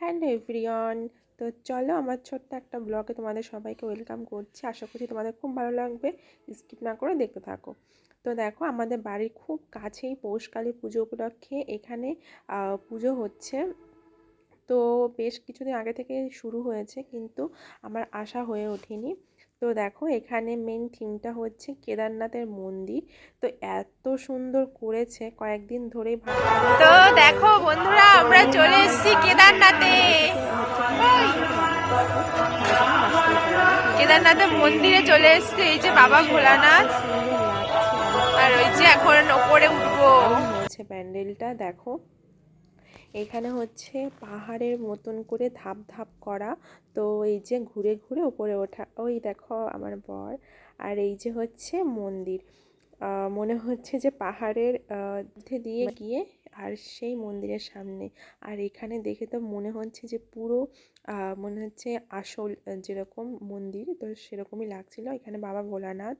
Hello everyone. তো চলো আমার ছোট্ট একটা ব্লগে তোমাদের সবাইকে ওয়েলকাম করছি। আশা করছি তোমাদের খুব ভালো লাগবে। স্কিপ না করে দেখতে থাকো। তো দেখো, আমাদের বাড়ির খুব কাছেই পৌষকালী পুজো উপলক্ষে এখানে পুজো হচ্ছে। তো বেশ কিছুদিন আগে থেকে শুরু হয়েছে, কিন্তু আমার আশা হয়ে ওঠেনি। তো দেখো, এখানে মেন থিমটা হচ্ছে কেদারনাথের মন্দির। তো এত সুন্দর করেছে, কয়েকদিন ধরেই তো দেখো চলে এসেছি কেদারনাথে। কেদারনাথের মন্দিরে চলে এসেছি, এই যে বাবা ভোলানাথ। আর ওই যে এখন ওপরে উঠবো। হয়েছে প্যান্ডেলটা, দেখো। এখানে হচ্ছে পাহাড়ের মতন করে ধাপ ধাপ করা। তো এই যে ঘুরে ঘুরে উপরে ওঠা। ওই দেখো আমার বর। আর এই যে হচ্ছে মন্দির। মনে হচ্ছে যে পাহাড়ের মধ্যে দিয়ে গিয়ে আর সেই মন্দিরের সামনে। আর এখানে দেখে তো মনে হচ্ছে যে পুরো মনে হচ্ছে আসল যেরকম মন্দির, তো সেরকমই লাগছিল। এখানে বাবা ভোলানাথ।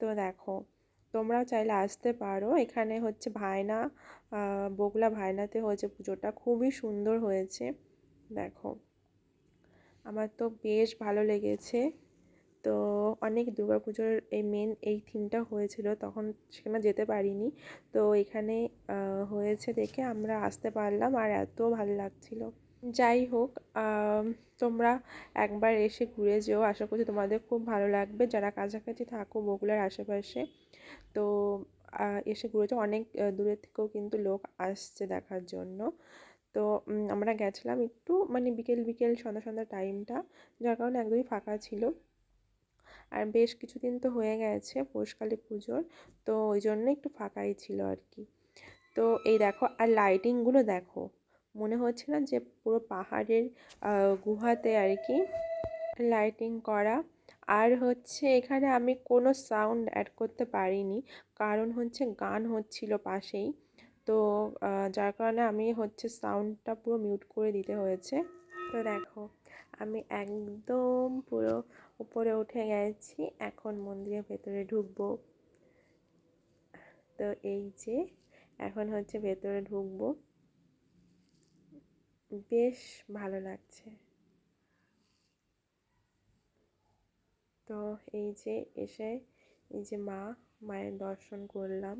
তো দেখো, তোমরাও চাইলে আসতে পারো। এখানে হচ্ছে ভায়না বগলা ভায়নাতে হয়েছে পুজোটা। খুবই সুন্দর হয়েছে। দেখো, আমার তো বেশ ভালো লেগেছে। তো অনেক পুজোর এই মেন এই থিমটা হয়েছিল, তখন সেখানে যেতে পারিনি। তো এখানে হয়েছে দেখে আমরা আসতে পারলাম আর এত ভালো লাগছিল। যাই হোক তোমরা একবার এসে ঘুরে যেও। আশা করছি তোমাদের খুব ভালো লাগবে। যারা কাছাকাছি থাকো বগুলার আশেপাশে, তো এসে ঘুরেছে অনেক দূরের থেকেও কিন্তু লোক আসছে দেখার জন্য। তো আমরা গেছিলাম একটু মানে বিকেল বিকেল সন্ধ্যা সন্ধ্যা টাইমটা যার কারণে একদমই ফাঁকা ছিল। আর বেশ কিছুদিন তো হয়ে গেছে পৌষকালী পুজোর, তো ওই জন্য একটু ফাঁকাই ছিল আর কি। তো এই দেখো, আর লাইটিংগুলো দেখো, মনে হচ্ছে না যে পুরো পাহাড়ের গুহাতে আর কি লাইটিং করা। আর হচ্ছে এখানে আমি কোনো সাউন্ড অ্যাড করতে পারিনি, কারণ হচ্ছে গান হচ্ছিল পাশেই। তো যার কারণে আমি হচ্ছে সাউন্ডটা পুরো মিউট করে দিতে হয়েছে। তো দেখো আমি একদম পুরো উপরে উঠে গেছি, এখন মন্দিরের ভেতরে ঢুকবো। তো এই যে, এখন হচ্ছে ভেতরে ঢুকবো। বেশ ভালো লাগছে। তো এই যে এসে, এই যে মা, মায়ের দর্শন করলাম।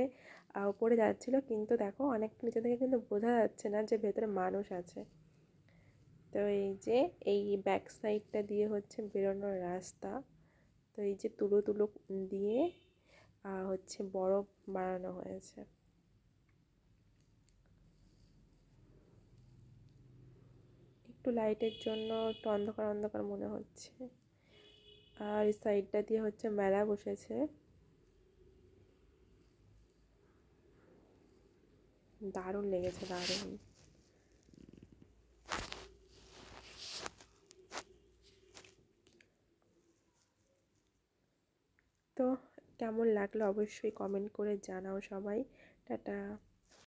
সেটে উপরে যাচ্ছিল। কিন্তু দেখো, অনেকটা নিচে থেকে কিন্তু বোঝা যাচ্ছে না যে ভেতরে মানুষ আছে। তো এই যে, এই ব্যাক সাইডটা দিয়ে হচ্ছে বেরোনোর রাস্তা। তো এই যে তুলো তুলো দিয়ে হচ্ছে বরফ বানানো হয়েছে। একটু লাইটের জন্য একটু অন্ধকার অন্ধকার মনে হচ্ছে। আর এই সাইডটা দিয়ে হচ্ছে মেলা বসেছে। দারুণ লেগেছে দারুণ। তো কেমন লাগল অবশ্যই কমেন্ট করে জানাও সবাই। টাটা।